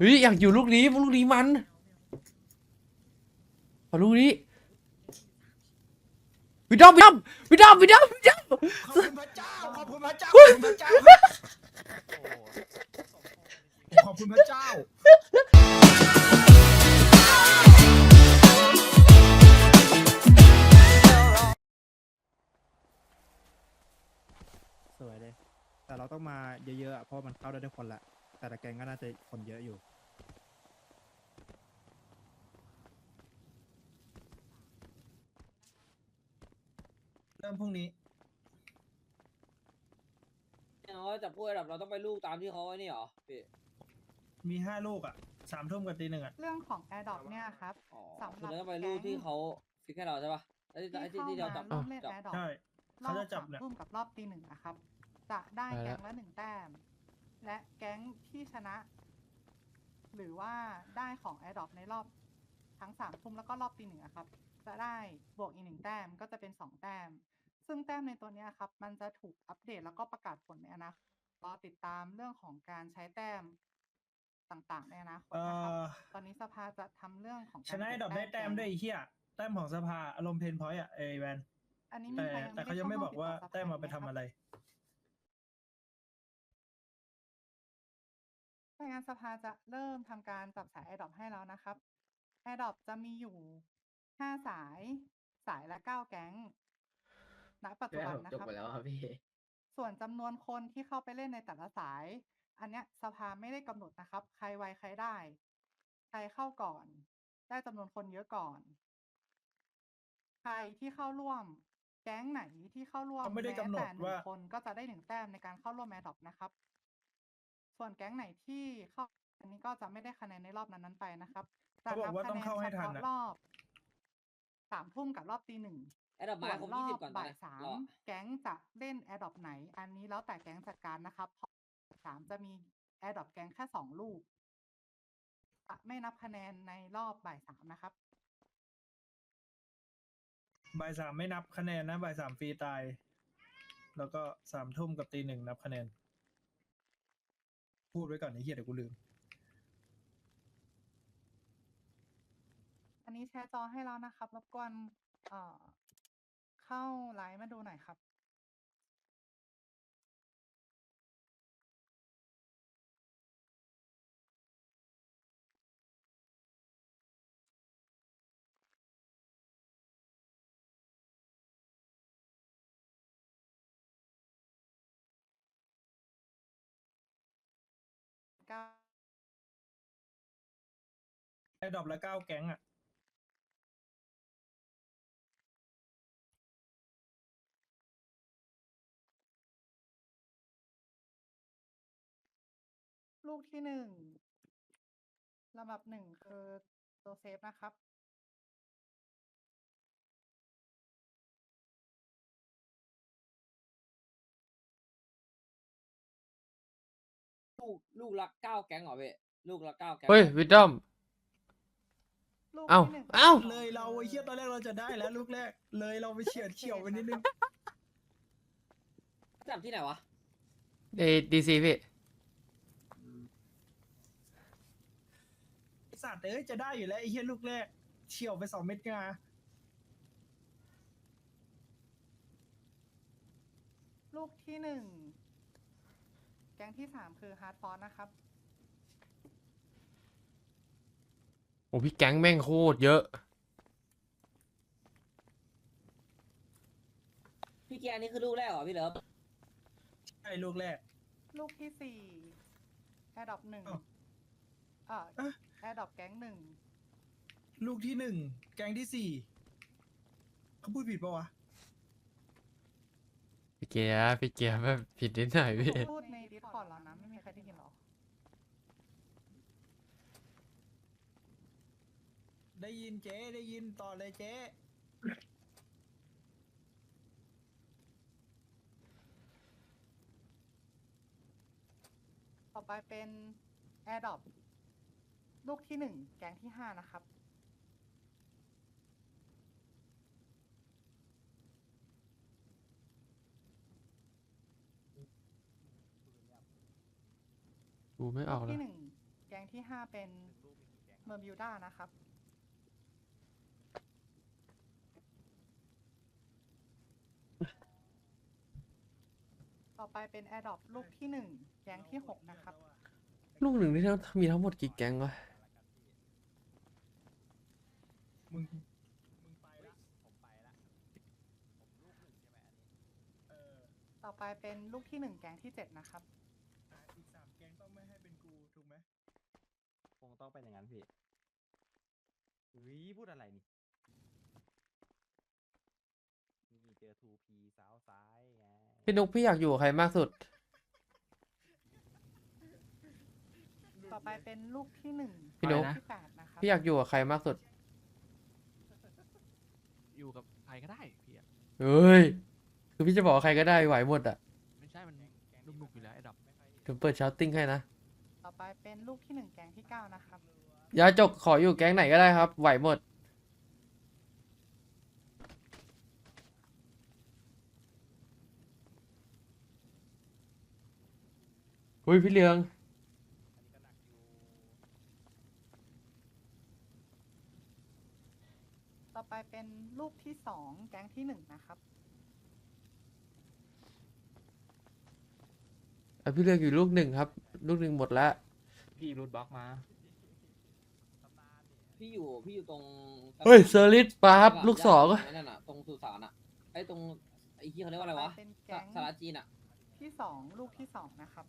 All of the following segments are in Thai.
เฮ้ยอยากอยู่ลูกนี้ลูกนี้มันขอลูกนี้วิดอมวิดอมวิดอมวิดอมวิดอมขอบคุณพระเจ้าขอบคุณพระเจ้าขอบคุณพระเจ้าขอบคุณพระเจ้าสวยเลย แต่เราต้องมาเยอะๆอะเพราะมันเข้าได้ทุกคนแหละ แต่ละแกงก็น่าจะคนเยอะอยู่ เริ่มพรุ่งนี้ เขาจะพูดแบบเราต้องไปลูกตามที่เขาไอ้นี่เหรอพี่มีห้าลูกอะสามทุ่มกับตีหนึ่งอะ เรื่องของ a อ r d r o p เนี่ยครับ อ๋อสำหรับคือเราต้องไปลูกที่เขาฟิกให้เราใช่ปะไอ้ที่ไอ้ที่ที่เราจับเข้ามาร่วมเล่นจับ a อ r d r o p ใช่รอเขาบจะจับสามเนี่ยทุ่มกับรอบตีหนึ่งนะครับ จะได้แก๊งละหนึ่งแต้ม และแก๊งที่ชนะ หรือว่าได้ของ a อ r d r o p ในรอบทั้งสามทุ่มแล้วก็รอบตีหนึ่งอะครับ จะได้บวกอีกหนึ่งแต้มก็จะเป็นสองแต้ม ซึ่งแต้มในตัวเนี้ยครับ มันจะถูกอัปเดตแล้วก็ประกาศผลในอนาคตรอติดตามเรื่องของการใช้แต้มต่างๆในอนาคตเอ่นะครับอตอนนี้สภาจะทำเรื่องของชนะไอ้ดอกได้แต้มด้วยไอ้เหี้ยแต้มของสภาอารมณ์เพนพอยต์อะเอยแวนอันนี้มีแต่ใครแต่เขายังไม่บอกว่าแต้มเอาไปทำอะไรรายงานสภาจะเริ่มทำการจับสาย a อ r d r o p ให้แล้วนะครับ a อ r d r o p จะมีอยู่5สายสายละ9แก๊ง ณปัจจุบันนะจบครับไปแล้วครับพี่ส่วนจำนวนคนที่เข้าไปเล่นในแต่ละสาย อันเนี้ยสภาไม่ได้กำหนดนะครับ ใครไวใครได้ ใครเข้าก่อน ได้จำนวนคนเยอะก่อน ใครที่เข้าร่วม แก๊งไหนที่เข้าร่วมเขาไม่ได้แม้กำหนดแต่หนึ่งว่าคนก็จะได้หนึ่งแต้มในการเข้าร่วมแมดดอปนะครับ ส่วนแก๊งไหนที่เข้าอันนี้ก็จะไม่ได้คะแนนในรอบนั้นๆไปนะครับจะเขาบอกว่าต้องเข้าให้ทันเฉอะพาะรอบสามทุ่มกับรอบตีหนึ่ง ไอ้ดอกไม้ส่วนครบรยี่อสิบบก่อนบ่านะยสามรอแก๊งจะเล่นแอร์ดรอปไหน อันนี้แล้วแต่แก๊งจัดการนะครับเพราะสามจะมีแอร์ดรอปแก๊งแค่สองลูกจะไม่นับคะแนนในรอบบ่ายสามนะครับ บ่ายสามไม่นับคะแนนนะ บ่ายสามฟรีตาย แล้วก็สามทุ่มกับตีหนึ่งนับคะแนน พูดไว้ก่อนไอ้เหี้ยเดี๋ยวกูลืม อันนี้แชร์จอให้แล้วนะครับรบกวนเอ่อ เข้าไลฟ์มาดูหน่อยครับ ไอ้ดอกละเก้าแก๊งอะ ลูกที่หนึ่งลำดับหนึ่งคือโจเซฟนะครับ ลูกลูกละเก้าแก๊งเหรอพี่ลูกละเก้าแก๊งเฮ้ยวิดอม ลูกเอ้าที่หนึ่งเอ้า เลยเราไอ้เหี้ยตอนแรกเราจะได้แล้วลูกแรก เลยเราไปเฉียดเฉียวไปนิดนึงจับที่ไหนวะเอดีซีพี่ ไอ้ สัตว์เอ้ยจะได้อยู่แล้วไอ้เหี้ยลูกแรกเฉียวไปสองเม็ดงาลูกที่หนึ่ง แก๊งที่สามคือฮาร์ดฟอร์นะครับ โอ้พี่แก๊งแม่งโคตรเยอะ พี่เกียร์อันนี้คือลูกแรกเหรอพี่เลิฟใช่ลูกแรก ลูกที่สี่แอร์ดอปหนึ่งอ้าว เอ่อเอ๊ะ แอร์ดอปแก๊งหนึ่งลูกที่หนึ่งแก๊งที่สี่เขาพูดผิดปะวะพี่เกียร์พี่เกียร์แบบผิดนิดหน่อยพี่พูดในดิสคอร์ดแล้วนะไม่มีใครได้ยินหรอได้ยินเจ๊ได้ยินต่อเลยเจ๊ต่อไปเป็นแอร์ดอป ลูกที่หนึ่งแก๊งที่ห้านะครับ ดูไม่อลูอกกเลยที่หนึ่งแก๊งที่ห้าเป็นเมอร์บิวด้านะครับ ต่อไปเป็นแอร์ดรอปลูกที่หนึ่งแก๊งที่หกนะครับ ลูกหนึ่งนี่ทั้งมีทั้งหมดกี่แก๊งวะมึงมึงไปละผมไปละเออต่อไปเป็นลูกที่หนึ่งแก๊งที่เจ็ดนะครับอะอีกสามแกงต้องไม่ให้เป็นกูถูกไหมคงต้องเป็นอย่างนั้นพี่วิพูดอะไรนี่นี่เจอทูพีสาวซ้ายไงพี่นุกพี่อยากอยู่กับใครมากสุด ต่อ ไปเป็นลูกที่หนึ่งพี่นุ๊กที่แปดนะครับพี่อยากอยู่กับใครมากสุด อยู่กับใครก็ได้พี่อะเฮ้ย คือพี่จะบอกว่าใครก็ได้ไหวหมดอะไม่ใช่มันนุกๆอยู่แล้วไอ้ดับถึงเปิดชาร์ติ้งให้นะ ต่อไปเป็นลูกที่หนึ่งแก๊งที่เก้านะครับ ยาจกขออยู่แก๊งไหนก็ได้ครับ ไหวหมด อุ้ยพี่เลือง ต่อไปเป็นลูกที่สองแก๊งที่หนึ่งนะครับ อะพี่เลือกอยู่ลูกหนึ่งครับ ลูกหนึ่งหมดแล้วพี่รูดบล็อกมา พี่อยู่พี่อยู่ตรงเฮ้ยเซอร์ลิสปาครับตลาดลูกสองย่านนั่นน่ะตรงสุสานอะไอ้ตรงไอ้ที่เขาเรียกว่าอะไรวะเป็นสแก๊งสาราจีนอะที่สองลูกที่สองนะครับ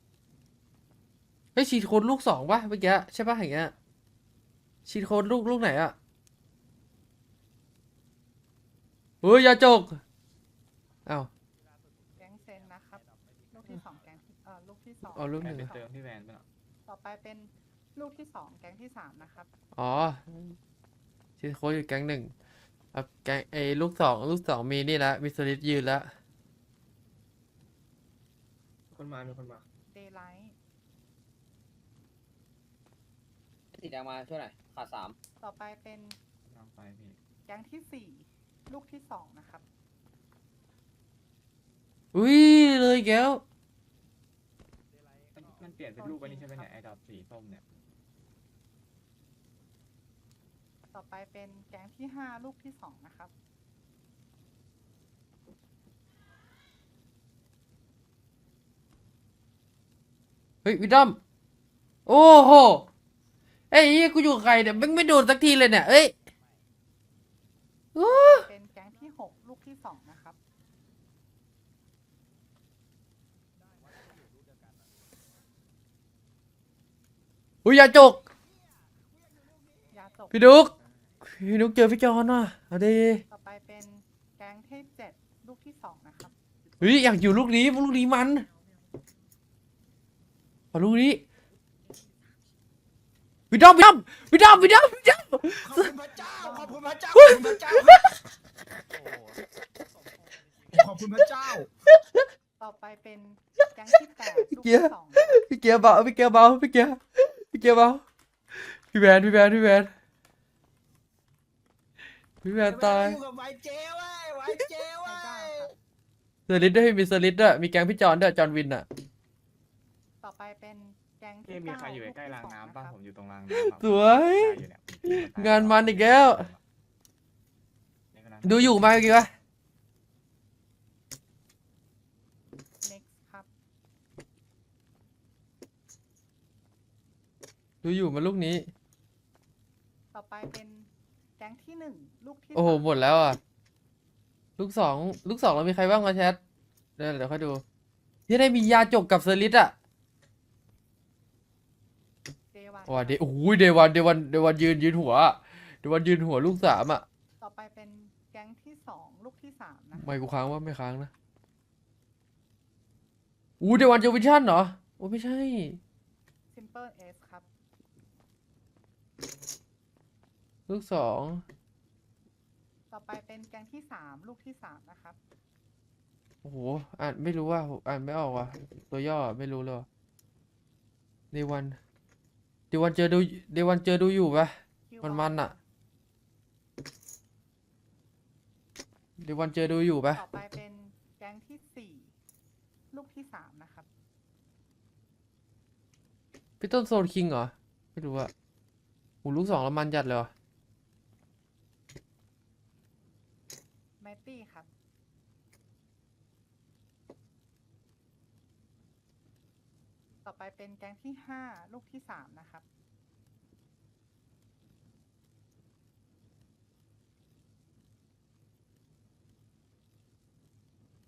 เฮ้ยชีดโค้ดลูกสองป่ะเมื่อกี้ใช่ป่ะอย่างเงี้ยชีดโค้ดลูกลูกไหนอะ เฮ้ยอยาจกอ้าวแก๊งเซนนะครับ ลูกที่สองแก๊งที่เอ่อลูกที่สองอ๋อลูกหนึ่งแก๊เหรอที่สองพี่แวนไปหรอต่อไปเป็นลูกที่สองแก๊งที่สามนะครับ อ๋อชีดโค้ดอยู่แก๊งหนึ่งครับแก๊งไอ้ลูกสองลูกสองมีนี่ละมีสลิดยืนแล้วคนมามีคนมา เดย์ไลท์ สีแดงมาช่วยหน่อยขาดสามต่อไปเป็นน้องไปพี่ แก๊งที่สี่ ลูกที่สองนะครับ อุ้ยเลยแก้วมันเปลี่ยนเป็นรูปอันนี้ใช่ไหมเนี่ยไอ้ดอกสีส้มเนี่ยต่อไปเป็นแก๊งที่ห้าลูกที่สองนะครับ เฮ้ยวิดอม โอ้โหเอ้ยเหี้ยกูอยู่กับใครเนี่ยมึงไม่โดนสักทีเลยเนี่ย เอ้ยโอ้เป็นแก๊งที่หกลูกที่สองนะครับ อุ้ยอยาจก ยาจกพี่ดุกพี่ดุกเจอพี่จอนว่ะเอาดีต่อไปเป็นแก๊งที่เจ็ดลูกที่สองนะครับ เฮ้ยอยากอยู่ลูกนี้ลูกนี้มันขอลูกนี้วิดอมวิดอมวิดอมวิดอมวิดอมขอบคุณพระเจ้า ขอบคุณพระเจ้า ขอบคุณพระเจ้า ขอบคุณพระเจ้า ต่อไปเป็นแก๊งที่แปดลูกที่สองนะครับพี่เกียร์เบาพี่เกียร์เบาพี่เกียร์ พี่เกียร์เบาพี่แวนพี่แวนพี่แวนพี่แวนตายอยู่กับไวเจเว้ยไวเจเว้ไทด้ายครับเซอร์ลิสด้วยมีเซอร์ลิสด้วยมีแก๊งพี่จอนด้วยจอนวินอะต่อไปเป็นแก๊งที่พี่มีเก้าใครอยู่ลูกใกล้ที่รางสองน้ำนะป่ะครับผมอยู่ตรงรางน้ำอะสวยได้อยู่เนี่ยงานมันอีกแล้วเนี่ยกำลังดูอยู่ไหมเมื่อกี้วะ next ครับ ดูอยู่มาลูกนี้ ต่อไปเป็นแก๊งที่หนึ่งลูกที่โอ้โหสามหมดแล้วอะ ลูกสองลูกสองเรามีใครบ้างมาแชท เดี๋ยวเดี๋ยวค่อยดู ที่ได้มียาจกกับเซอร์ลิสอะเดวันว้าเดโอ้ยเดวันเดวันเดวันยืนยืนหัวอะเดวันยืนหัวลูกสามอะ ต่อไปเป็นแก๊งที่สองลูกที่สามนะไม่กูค้างว่าไม่ค้างนะ อู้เดวันเจอวิชั่นเหรอ โอ้ไม่ใช่ simple s ครับ ลูกสอง ต่อไปเป็นแก๊งที่สามลูกที่สามนะครับ โอ้โห อ่านไม่รู้ว่า อ่านไม่ออกว่ะ ตัวย่อไม่รู้เลยเดวันเดวันเจอดูเดวันเจอดูอยู่ปะ Q1 มันมันๆอะเดวันเจอดูอยู่ปะ ต่อไปเป็นแก๊งที่สี่ลูกที่สามนะครับ พี่ต้นโซนคิงเหรอ ไม่รู้อะ หูลูกสองแล้วมันจัดเลยว่ะแมตตี้ครับ ต่อไปเป็นแก๊งที่ห้าลูกที่สามนะครับ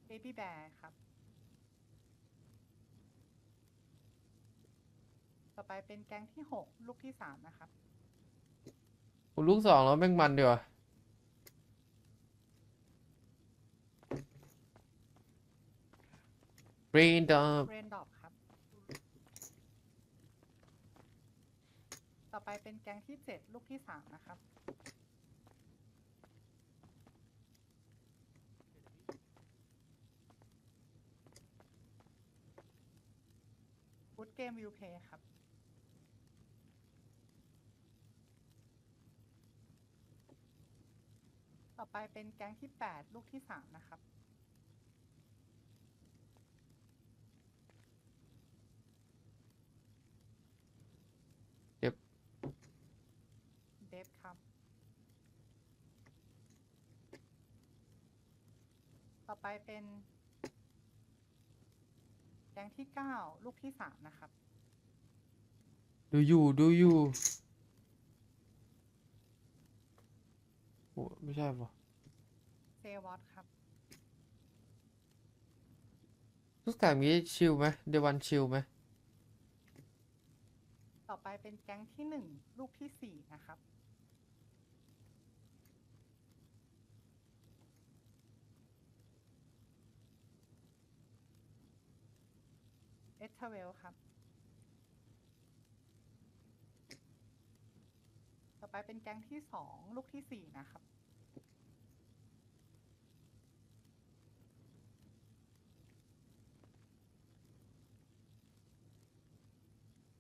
เบบี้แบร์ครับ ต่อไปเป็นแก๊งที่หกลูกที่สามนะครับ หูลูกสองแล้วแม่งมันดีว่ะ Green Dog เรนดอปครับ ต่อไปเป็นแกงที่เจ็ดลูกที่สามนะครับฟุตเกมวิวเพย์ครับ ต่อไปเป็นแก๊งที่แปดลูกที่สามนะครับเจ็บเดฟครับ ต่อไปเป็นแก๊งที่เก้าลูกที่สามนะครับ ดูอยู่ดูอยู่ โอ้ไม่ใช่ปะเซวอตครับลูกสามนี้ชิลไหมเดวันชิลไหมต่อไปเป็นแก๊งที่หนึ่งลูกที่สี่นะครับ เอสเทเวลครับ ต่อ ไปเป็นแก๊งที่สองลูกที่สี่นะครับ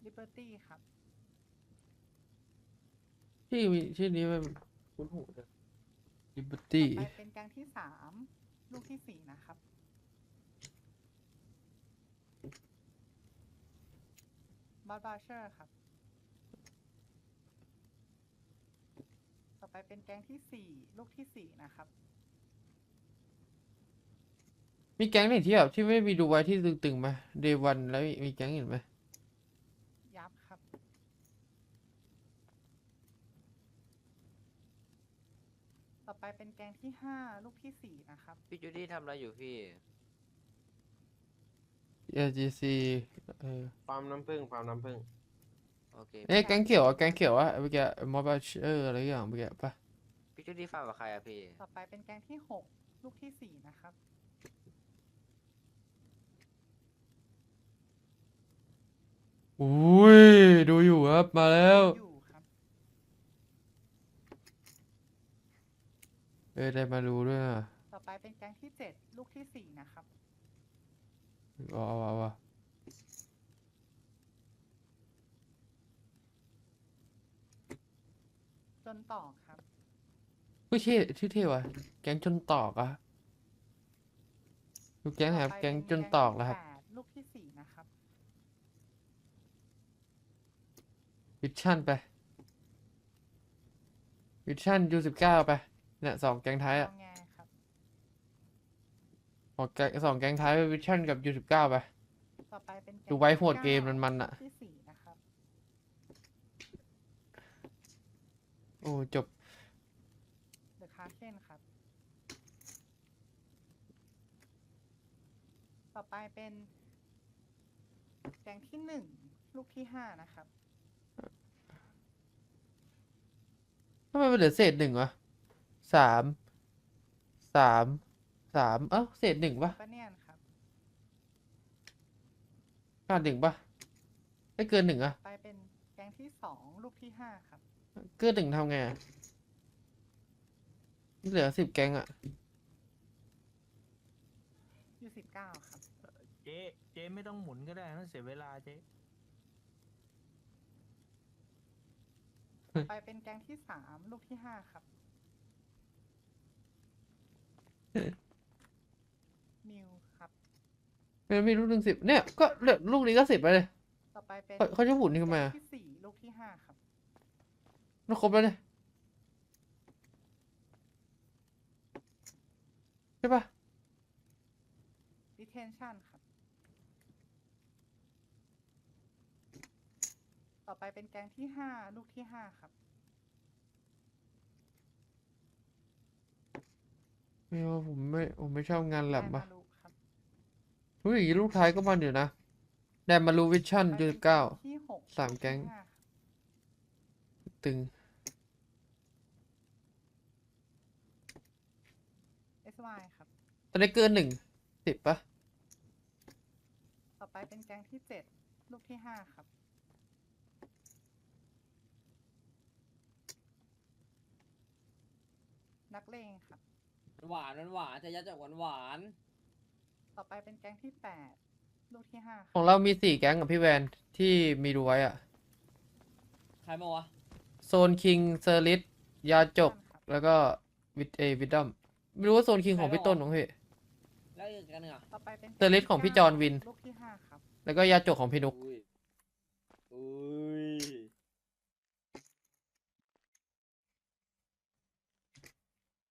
ลิเบอร์ตี้ครับ ชื่อมีชื่อนี้มันคุ้นหูเลย Liberty ต่อไปเป็นแก๊งที่สามลูกที่สี่นะครับบอสบาเชอร์ครับ ต่อไปเป็นแก๊งที่สี่ลูกที่สี่นะครับ มีแก๊งไหนที่แบบที่ไม่มีดูไว้ที่ตึงๆไหมเดวันแล้วมีแก๊งอื่นไหมยับครับ ต่อไปเป็นแก๊งที่ห้าลูกที่สี่นะครับ พี่จูดี้ทำอะไรอยู่พี่ LGC เออ ฟาร์มน้ำผึ้งฟาร์มน้ำผึ้ง โอเคเอ้ยแก๊งเขียวอะแก๊งเขียวอะเมื่อกี้มอบเชอร์อะไรอย่างเมื่อกี้ปะพี่จูดี้ฟาร์มกับใครอะพี่ ต่อไปเป็นแก๊งที่หกลูกที่สี่นะครับ อุ้ยดูอยู่ครับมาแล้วอยู่ครับ เอ้ยได้มารู้ด้วยอะต่อไปเป็นแก๊งที่เจ็ดลูกที่สี่นะครับ เอาเอาเอาเอา จนต่อครับผู้ชื่อชื่อเท่ว่ะ แก๊งจนตอกอะดูแก๊งแหบต่ไปแก๊งเป็นจนตอกแล้วครับ แปดลูกที่สี่นะครับ วิชั่นไป วิชั่นยูสิบเก้าไป เนี่ยสองแก๊งท้ายอะงอแงครับสองแก๊งสองแก๊งท้ายไปวิชั่นกับยูสิบเก้าไป ต่อไปเป็นแก๊งดูไว้ที่โหดเกมก้ามันๆอะลูกที่สี่นะครับ โอ้จบ เดอะคาเคนครับ ต่อไปเป็นแก๊งที่หนึ่งลูกที่ห้านะครับ ทำไมมันเหลือเศษหนึ่งวะสาม สาม สาม เอ้าเศษหนึ่งปะปะเนียนครับ ขาดหนึ่งปะไม่เกินหนึ่งอะ ไปเป็นแก๊งที่สองลูกที่ห้าครับ เกินหนึ่งทำไงเหลือสิบแกงอะยูสิบเก้าครับ เจ๊เจ๊ไม่ต้องหมุนก็ได้นะเสียเวลาเจ๊ไปเป็นแกงที่สามลูกที่ห้าครับมิวครับมันมีลูกหนึ่งสิบเนี่ยก็เหลือลูกนี้ก็สิบไปเลย ต่อไปเป็นเขาจะหมุนนี่ทำไมแก๊อะงที่สี่ลูกที่ห้าครับ มันครบแล้วเนี่ยใช่ปะ detention ครับ ต่อไปเป็นแก๊งที่ห้าลูกที่ห้าครับ ไม่เอาผมไม่ผมไม่ชอบงานแลบไดว่ะมารุครับเฮ้ยลูกท้ายก็มันอยู่นะแดนมารูวิชั่นต่อไปจุป็ดนเก้าที่หกสามลูแก๊งที่ห้าครับ ตึง SY ครับ ตอนนี้เกินหนึ่งสิบปะต่อไปเป็นแก๊งที่เจ็ดลูกที่ห้าครับ นักเลงครับ หวานหวานจะยัดจากหวานหวานต่อไปเป็นแก๊งที่แปดลูกที่ห้าคขอรับงเรามีสี่แก๊งกับพี่แวนที่มีดูไว้อะใครมาวะโซนคิงเซอร์ลิสยาจกครับแล้วก็วิดเอวิดดัมไม่รู้ว่าโซนคิงของพี่ต้นของพี่ แล้วอีกกันหนึ่งอะต่อไปเป็นเซอร์ลิสของพี่จอห์นวิน ลูกที่ห้าครับแล้วก็ยาจกของพี่นุก อุ้ยอุ้ย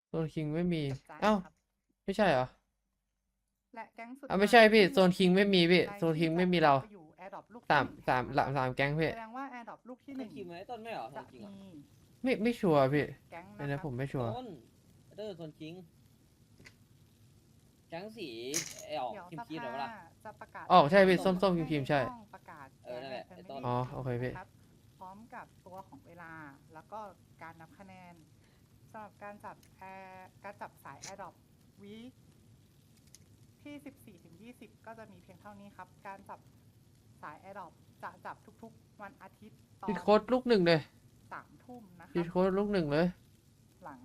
โซนคิงไม่มีกับใจเอ้า ครับไม่ใช่เหรอ และแก๊งสุดอะไม่ใช่พี่ท้ายโซนคิงไม่มีพี่ใครโซนคิงที่ไม่มีจะเราไปอยู่ Adopt ลูกสามที่หนึ่งสามนะสามแก๊งพี่ แสดงว่า Adopt ลูกที่หต้นึ่นงคิมไหมต้นไม่เหรอจะจริงอะมีไม่ไม่ชัวร์พี่แก๊งอันะนคนี้รับผมไม่ชัวร์ ต้นเต้นส่วนคิงแก๊งสีไอออกเดี๋ยวคิมสคิดหรือเปภาล่าจะประกาศอ๋อใช่พี่ให้ส้มๆครีมๆใช่ ต้องประกาศเออนั่นแหละแก๊งไอ้ต้น Family อ๋อโอเคพี่ครับพร้อมกับตัวของเวลาแล้วก็การนับคะแนนสำหรับการจับแอร์การจับสาย Adopt วีคที่ 14ถึง20 ก็จะมีเพียงเท่านี้ครับ การจับ สาย Adopt จะจับทุกๆ วันอาทิตย์ตอนพีดโค้ดลูกหนึ่งเลยสามทุ่มนะคพีรัดบโค้ดลูกหนึ่งเลย หลัง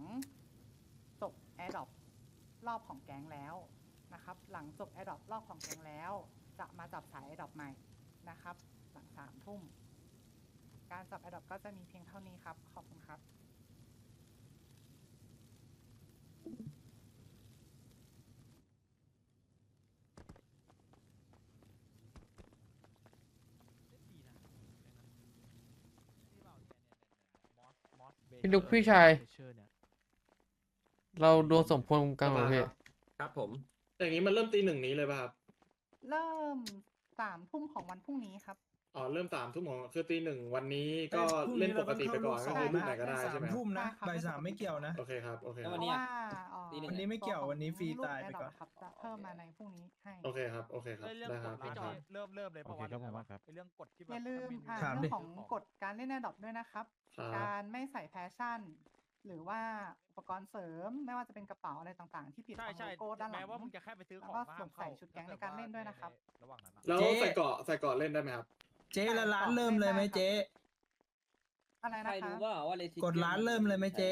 จบ Adopt รอบของแก๊งแล้วนะครับ หลังจบ Adopt รอบของแก๊งแล้ว จะมาจับสาย Adopt ใหม่นะครับ หลังสามทุ่ม การจับ Adopt ก็จะมีเพียงเท่านี้ครับ ขอบคุณครับ พี่นุกพี่ชายเชอร์เนี่ยเราดวงสมพงษ์กันเหรอพี่ครับผม อย่างนี้มันเริ่มตีหนึ่งนี้เลยป่ะครับ เริ่มสามทุ่มของวันพรุ่งนี้ครับ อ๋อเริ่มสามทุ่มของคือตีหนึ่งวันนี้ก็อ้ยพรุ่งเล่นปกติไปก่อนเราก็ต้งคือเข้ารูปไหนก็ได้สาใช่มไหมครับทุ่มนะได้ครับบ่ายสามไม่เกี่ยวนะโอเคครับโอเคแล้วควัรับนนี้เพราะอะว่าเอ่อตีหนึ่งวันนี้ไม่เกี่ยววันนี้ฟรีตายไปก่อนรูป Adopt ครับจะเพิ่มมาในพรุ่งนี้ให้โอเคครับโอเคครับเรื่องได้กครับฎร้านได้ครับเริ่มเริ่มเลยโอประเควันครับผมครับไอ้เรื่องกฎที่แบอบย่าลืมทำเมนูอ่าถามดิเรื่องของกฎการเล่น Adopt ด้วยนะครับครับ การไม่ใส่แฟชั่น หรือว่าอุปกรณ์เสริมไม่ว่าจะเป็นกระเป๋าอะไรต่างๆ ที่ติดใช่ของใช่โลโก้ด้านหลัแม้งว่ามึงจะแค่ไปซื้อของแล้วก็มาสวมใส่ชุดแก๊งในการเล่นด้วยนะครับระหว่างนั้นอะแล้วเจ๊ใส่เกาะใส่เกาะเล่นได้ไหมครับ เจ๊ละร้านเริ่มเลยไหมเจ๊ อะไรใคนะรคะ รู้ว่าว่าเลทิกดร้านเริ่มเลยไหมเจ๊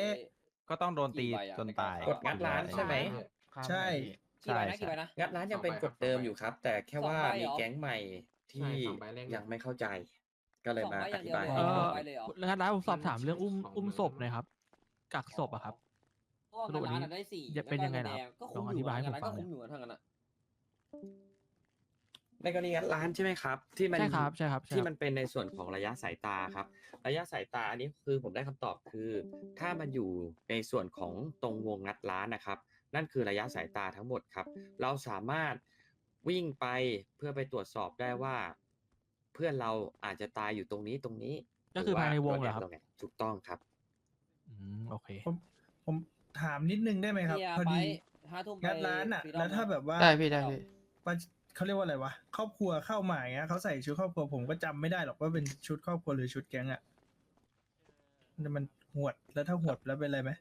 ก็ต้องโดนตีกี่ใบอะจนตายกดงัดร้านใช่ไหม ใช่ กี่ใบนะกี่ใบนะ งัดร้านยังเป็นกฎเดิมอยู่ครับ แต่แค่ว่าสองใบเหรอ มีแก๊งใหม่ที่ใช่สองใบแรก ยังไม่เข้าใจ ก็เลยสองมาใบออย่างธิเดียวบายเลยให้เหรอเออไปเลยเหรอแล้วร้านผมสอบถามเรื่องอุ้มสองอุ้มหมื่นศพหนะครับ กักศพอะครับ เพราะว่าสรุปอันนี้ร้านอะได้สี่จะเป็นยังไงล่ะแล้วก็ลองเงิอนธิแดบายให้งผมก็ฟังคุ้มหอน่อยยู่อะทั้งนั้นอะ ในกรณีงัดร้านใช่ไหมครับ ที่มันใช่ครับใช่ครับใช่ที่ครับมันเป็นในส่วนของระยะสายตาครับ ระยะสายตาอันนี้คือผมได้คำตอบคือ ถ้ามันอยู่ในส่วนของตรงวงงัดร้านนะครับ นั่นคือระยะสายตาทั้งหมดครับ เราสามารถวิ่งไปเพื่อไปตรวจสอบได้ว่า เพื่อนเราอาจจะตายอยู่ตรงนี้ตรงนี้ก็คือภายในวงเหรอครับตรงนี้ถูกต้องครับ อืมโอเค ผมผมถามนิดนึงได้ไหมครับเฮียพอไปดีห้าทุ่มไปงัดร้านอะฟรีดอมแล้วถ้าแบบว่าได้พี่ได้พี่ว่า เขาเรียกว่าอะไรวะครอบครัวเข้ามาอย่างเงี้ยเขาใส่ชุดครอบครัวผมก็จำไม่ได้หรอกว่าเป็นชุดครอบครัวหรือชุดแก๊งอะมันมันหวดแล้วถ้าหวดแล้วเป็นอะไรไหม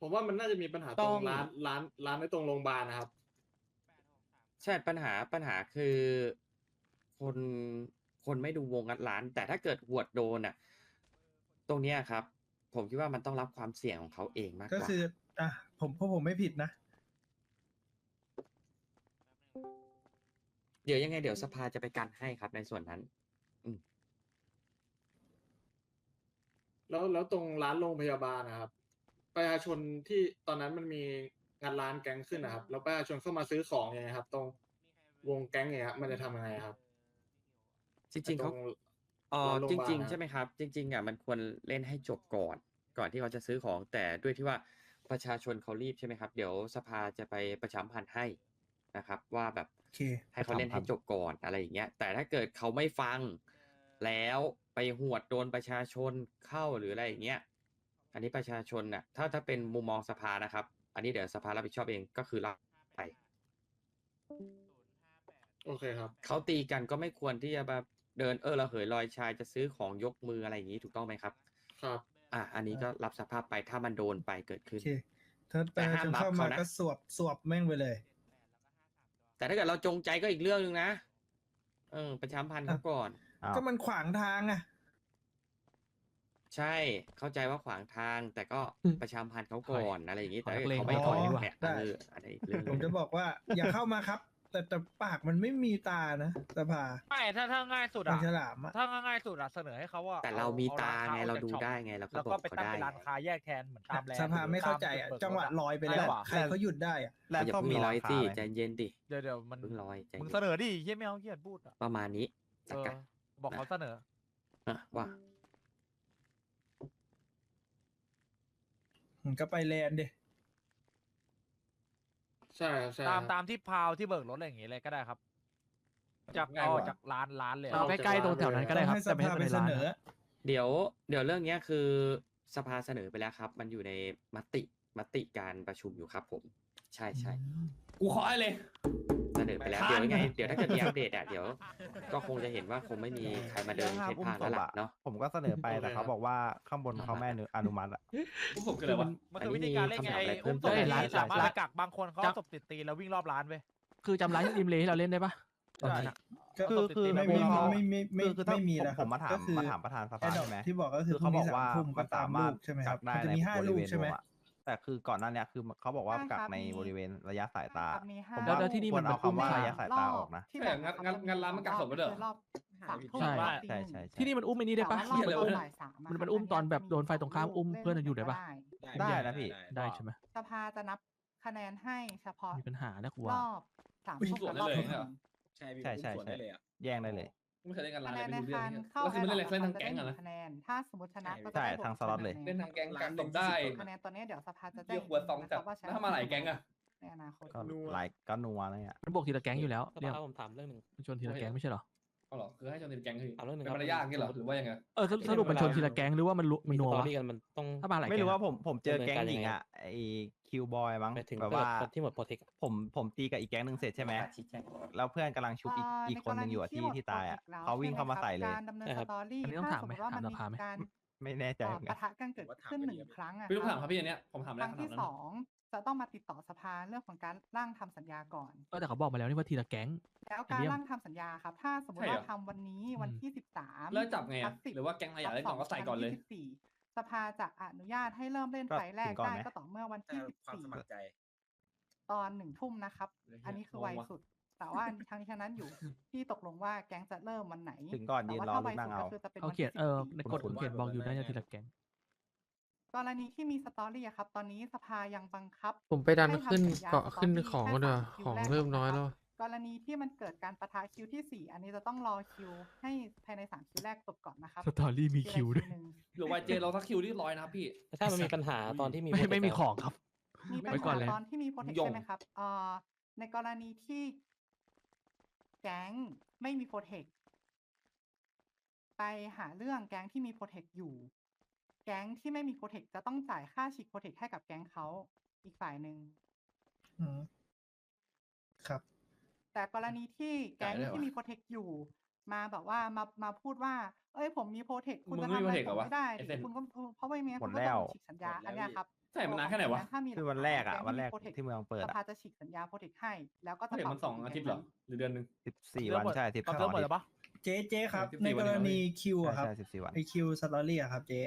ผมว่ามันน่าจะมีปัญหาตต้รอง งร้านร้านร้านในตรงโรงพยาบาลนะครับ ใช่ปัญหาปัญหาคือคนคนไม่ดูวงงัดร้าน แต่ถ้าเกิดหวดโดนอะ ตรงเนี้ยครับ ผมคิดว่ามันต้องรับความเสี่ยงของเขาเองมากกก็ว่า คือ อะผมเพราะผมไม่ผิดนะ เดี๋ยวยังไงเดี๋ยวสภาจะไปการให้ครับในส่วนนั้น แล้วแล้วตรงร้านโรงพยาบาลนะครับ ประชาชนที่ตอนนั้นมันมีงานร้านแก๊งขึ้นนะครับ แล้วประชาชนเข้ามาซื้อของยังไงครับ ตรงวงแก๊งไงครับมันจะทำยังไงครับจริงๆเขาอ๋อจริงๆใช่ไหมครับ จริง ๆอะมันควรเล่นให้จบก่อน ก่อนที่เขาจะซื้อของแต่ด้วยที่ว่าประชาชนเขารีบใช่ไหมครับ เดี๋ยวสภาจะไปประชามพันธ์ให้นะครับ ว่าแบบ คให้เขาเล่นให้จบก่อนอะไรอย่างเงี้ย แต่ถ้าเกิดเขาไม่ฟังแล้วไปหวดโดนประชาชนเข้าหรืออะไรอย่างเงี้ย อันนี้ประชาชนน่ะ ถ้าถ้าเป็นมุมมองสภานะครับ อันนี้เดี๋ยวสภารับผิดชอบเองก็คือรับไป โอเคครับ เขาตีกันก็ไม่ควรที่จะแบบเดินเออระเหยลอยชายจะซื้อของยกมืออะไรอย่างนี้ถูกต้องไหมครับ ครับ อะอันนี้ก็รับสภาพไปถ้ามันโดนไปเกิดขึ้นโอเถ้าประชาชเข้ามาก็สวบสวบแม่งไปเลย แต่ถ้าเกิดเราจงใจก็อีกเรื่องหนึ่งนะเออประชามพันธ์เขาก่อนก็มันขวางทางอะใช่เข้าใจว่าขวางทาง แต่ก็ประชามพันธ์เขาก่อนอะไรอย่างนี้แต่เขาไม่ถอยดีกว่า เนี่ยอะไรอีเรื่องผมจะบอกว่า อย่าเข้ามาครับ แต่แต่ปากมันไม่มีตานะสภาไม่ถ้าถ้าง่ายสุดอะฉลามะถ้าง่ายสุดอะเสนอให้เขาว่าแต่เรามีตาไงเราดูได้ไงเราก็แล้วก็ไปตั้งนร้านค้าแยกแทนเหมือนตามแลนด์สภาไม่เข้าใจอะจังหวะลอยไปแล้วอะใครเขาหยุดได้อะ แล้วย่าก็มีงร้อยสิคใจเย็นดิเดี๋ยวเดี๋ยวมันเงร้อยใจมึงเสนอดิเฮียไม่เอาเฮียพูดประมาณนี้บอกเขาเสนอ อะว่า มันก็ไปแลนด์เด ใช่ใช่ตามตามที่พาวที่เบิกรถอะไรอย่างเงี้ยเลยก็ได้ครับจากง่อจากร้านร้านเลยเอาใกล้ๆตรงแถวนั้นก็ได้ครับแต่ไม่ให้ไปเสนอ เดี๋ยวเดี๋ยวเรื่องเนี้ยคือสภาเสนอไปแล้วครับ มันอยู่ในมติมติการประชุมอยู่ครับผม ใช่ใช่ กูขออเลย เสนอไปแล้วเดี๋ยวยังไงเดี๋ยวถ้าเกิดมีอัปเดตอะเดี๋ยว ก็คงจะเห็นว่าคงไม่มีใครมาเดินเทศพาแล้วล่ะเนาะผมก็เสนอไปแต่เขาบอกว่าข้างบนเขาแม่อนุมัติอะผมก็เลยว่ามันคือวิธีการเล่นไงอุ้มศพที่สามารถกักบางคนเขาศบติดตีแล้ววิ่งรอบร้านไปคือจำร้านที่ริมเลที่เราเล่นได้ปะคือคือไม่ไม่ไม่ไม่ไคือถ้ามีนะครับผมมาถามมาถามประธานสภาใช่ไหมที่บอกก็คือเขาบอกว่ามันสาม่ารถจับได้ในบริเวณใช่ไหม แต่คือก่อนหน้านี้คือเขาบอกว่ากักในบริเวณระยะสายตาผมแล้วแล้ที่นี่มันเอาคำว่าระยะสายตาออกนะ ที่แบบงั้นงั้นงั้นร้านมันกักสด้วยเหอรใช่ รอบใช่ใช่ใช่ ที่นี่มันอุ้มไอ้นี่ได้ปะเรยมันค่ะมันอุ้มตอนแบบโดนไฟตรงข้ามอุ้มเพื่อนอยู่ได้ปะ ได้นะพี่ ได้ใช่ไหมสภาจะนับคะแนนให้เฉพาะมีปัญหานะกูรว่า อบสามอุ้ยมส่นรอบเลยใช่ใช่ใช่แย่งได้เลย ไม่เคยเล่นกันร้าเลยไปดูเรื่องเข้วคือมันเล่นอะไรเล่นทางแก๊งอะนะคะแนนถ้าสมมติชนะก็จะได้ทางสล็อตเลยเล่นทางแก๊งกักตบได้คะแนนตอนนี้เดี๋ยวสภาจะแจ้งขวดสองจับแล้วถ้ามาหลายแก๊งอะในอนาคตหลายก็นัวเลยอะมันบวกทีละแก๊งอยู่แล้วเรื่องผมถามเรื่องหนึ่งชวนทีละแก๊งไม่ใช่หรอ เอาเหรอคือให้ชนทีละแก๊งคือเอาเรื่องหนึ่งเป็นมายางี้หรอหรือว่ายังไง เออสรุปมันชนทีละแก๊งหรือว่ามันมันนัวะ มีกันมันต้อง ถ้ามาหลายไม่รู้ว่าผมผมเจอแก๊งหญิงอะไอคิวบอยมั้งถึงแบบว่าที่หมดโปรเทคผมผมตีกับอีกแก๊งหนึ่งเสร็จใช่ไหมแล้วเพื่อนกำลังชุบอีกอีกคนหนึ่งอยู่ที่ที่ตายอะเขาวิ่งเข้ามาใส่เลยการดำเนินสตอรี่ถ้าสมมติว่ามันมีการไม่แน่ใจปะทะกันเกิดขึ้นหนึ่งครั้งอะไม่ต้องถามครับพี่อันเนี้ยผมถามแล้วครั้งที่สอง จะต้องมาติดต่อสภาเรื่องของการร่างทำสัญญาก่อนก็แต่เขาบอกมาแล้วนี่ว่าทีละแก๊ง แล้วการร่างทำสัญญาครับ ถ้าสมมติว่าทำวันนี้วันที่สิบสามเริ่มจับไงหรือว่าแก๊งขยะเล่นก่อนก็ใส่ก่อนเลยสี่สภาจะอนุญาตให้เริ่มเล่นไฟแรกได้ก็ต่อเมื่อวันที่สิบสี่ตอนหนึ่งทุ่มนะครับ อันนี้คือไวสุด แต่ว่าทางนี้ทางนั้นอยู่ที่ตกลงว่าแก๊งจะเริ่มวันไหน ถึงก่อนยืนรอลูกนั่งเอาเขาเขียนเออในกฎเขียนบอกอยู่ได้ทีละแก๊ง กรณีที่มีสตอรี่อะครับ ตอนนี้สภายังบังคับ ผมไปดันขึ้นเกาะขึ้นของเด้อสของเริ่มน้อยแล้วกรณีที่มันเกิดการประทะคิวที่สี่อันนี้จะต้องรอคิว ให้ภายในสามคิวแรกจบก่อนนะครับสตอรี่มีคิวด้วย หนึ่งหรือว่าเจเราสักคิวที่ร้อยนะพี่ ถ้ามันมีปัญหาตอนที่มีไม่ไม่มีของครับ มีปัญหาตอนที่มีโปรเทคใช่ไหมครับเอ่อในกรณีที่แก๊งไม่มีโปรเทคไปหาเรื่องแก๊งที่มีโปรเทคอยู่ แก๊งที่ไม่มีโปรเทคจะต้องจ่ายค่าฉีกโปรเทคให้กับแก๊งเขาอีกฝ่ายหนึ่งครับ แต่กรณีที่แก๊งที่มีโปรเทคอยู่ มาแบบว่ามามาพูดว่า เอ้ยผมมีโปรเทคคุณจะทำอะไรผมไม่ได้คุณก็เพราะว่าอย่างเงี้ยคุณก็ต้องฉีกสัญญาอันนี้ครับใช่มันนานแค่ไหนวะคือวันแรกอะวันแรกที่เมืองเปิดสภาจะฉีกสัญญาโปรเทคให้ แล้วก็จะปรัมันสองอาทิตย์หรอหรือเดือนหนึ่งสิบสี่วันใช่สิบสี่วันเจ๊เจ๊ครับ ในกรณีคิวอะครับไอคิวสตอรี่อะครับเจ๊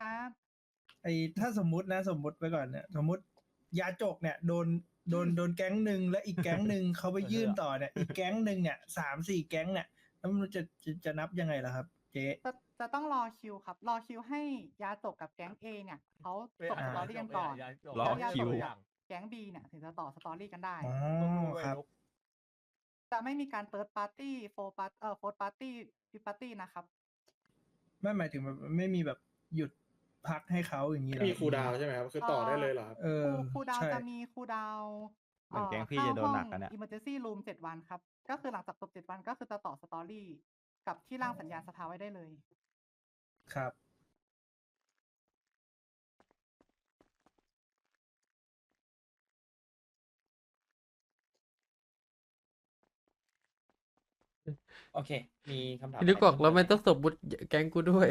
ปั๊บไอ้ถ้าสมมตินะสมมติไปก่อนเนี่ยสมมติยาจกเนี่ยโดนโดนโดนแก๊งหนึ่งและอีกแก๊งหนึ่งเขาไปยื่นต่อเนี่ยอีกแก๊งหนึ่งเนี่ยสามสี่แก๊งเนี่ยแล้วมันจะจะจะนับยังไงล่ะครับ เจ๊จะจะต้องรอคิวครับ รอคิวให้ยาตกกับแก๊งเอเนี่ยเขาตกสตอรี่กันก่อนรอคิวแก๊งบีเนี่ยถึงจะต่อสตอรี่กันได้ครับจะไม่มีการเติร์ดปาร์ตี้โฟร์ปาร์เอ่อโฟร์ปาร์ตี้ฟิปาร์ตี้นะครับ ไม่หมายถึงแบบไม่มีแบบหยุด พักให้เขาอย่างนี้เหรอมีครูลดาวน์ใช่ไหมครับ คือต่อได้เลยเหรอครับเออครูครูดาวใช่จะมีครูดาวเหมือนแก๊งพี่จะโดนหนักอะเนี่ยอิมเมอร์เจนซี่รูมเจ็ดวันครับ ก็คือหลังจากจบเจ็ดวันก็คือจะต่อสตอรี่กับที่ร่างสัญญาสภาไว้ได้เลย ครับ โอเค มีคำถามพี่นึกบอกใครแล้วไม่เพิ่ต้องสมมุติแก๊งกูด้วย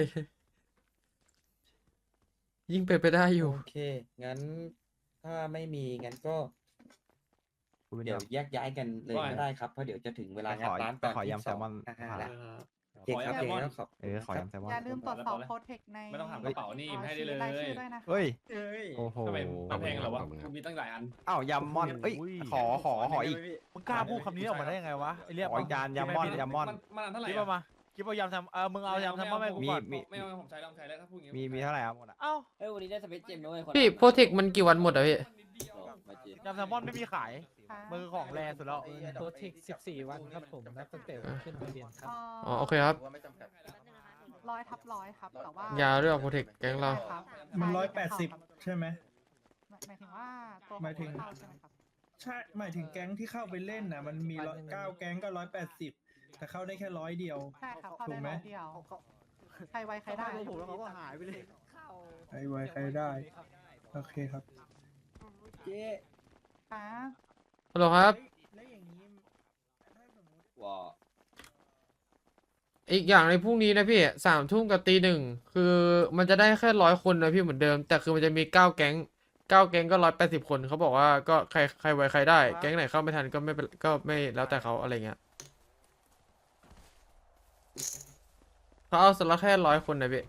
ยิ่งเป็นไปได้อยู่ โอเค งั้นถ้าไม่มีงั้นก็ คุณเป็นเดี๋ยวแบบแยกย้ายกันเลยว่าไงก็ได้ครับเพราะเดี๋ยวจะถึงเวลาแต่งาขนอร้านตแต่อนขอที่ยำแซสอลงมอนห้าผ่านแล้วนะครับโอเคครับขอเดี๋ยวแซลมอนก็ขอบเออขอยำแซลมอนอย่าลืมตรวจสอบโปรเทคในไม่ต้องถามกระเป๋านี่อ่อให้ได้เลย รายชื่อด้วยนะคะ เฮ้ย เอ้ยโอ้โห ทำไมมันแพงเหรอวะขอบคุณครับมีตั้งหลายอัน อ้าวยำมอนเอ้ย ขอขอขออีก มึงกล้าพูดคำนี้ออกมาได้ยังไงวะไอเรียกขออีกจานยำมอนยำมอนมันอันเท่าไหร่คิดอะว่ามา คิดว่ายำทำเออมึงเอายำทำมาให้กูก่อนมี ไม่เอาผมใช้แล้วผมใช้แล้วถ้าพูดอย่างมีงี้มีเท่าไหร่ครับหมดอะเอ้าเอ้ยวันนี้ได้สเปซเจมด้วยคนพี่ละโปรเทคมันกี่วันหมดอะพี่โอ้มาจริงยำแซลมอนไม่มีขายค่ะมือของแรงสุดแล้วโปรเทค14วันครับผมนับตั้งแต่ขึ้นทะเบียนครับอ๋อโอเคครับร้อยทับร้อยครับแต่ว่ายาวด้วยโปรเทคแก๊งเราใช่ครับมันใช่ร้อยแก๊แปงดเข้าสิบครับใช่ไหมหมายหมายถึงว่าตัวของหมายถึงเข้าใช่ไหมครับใช่หมายถึงแก๊งที่เข้าไปเล่นน่ะมันมีร้อยเก้าแก๊งก็ร้อยแปดสิบ แต่เข้าได้แค่ร้อยเดียว ใช่ครับเข้าถูได้กไหม ร้อยเดียวใครไวใครได้ผมแล้วเขาก็หายไปเลยใครไวใครได้ โอเคครับ เจ๊ค่ะฮัลโหลครับ แล้วอย่างนี้ถ้าสมมติว้าอีกอย่างในพรุ่งนี้นะพี่สามทุ่มกับตีหนึ่งคือมันจะได้แค่ร้อยคนนะพี่เหมือนเดิม แต่คือมันจะมีเก้าแก๊งเก้าแก๊งก็ร้อยแปดสิบคนเขาบอกว่าก็ใครใครไวใครได้ แก๊งไหนเข้าไม่ทันก็ไม่เป็นก็ไม่แล้วแต่เขาอะไรเงี้ย เขาเอาสล็อตแค่ร้อยคนนะพี่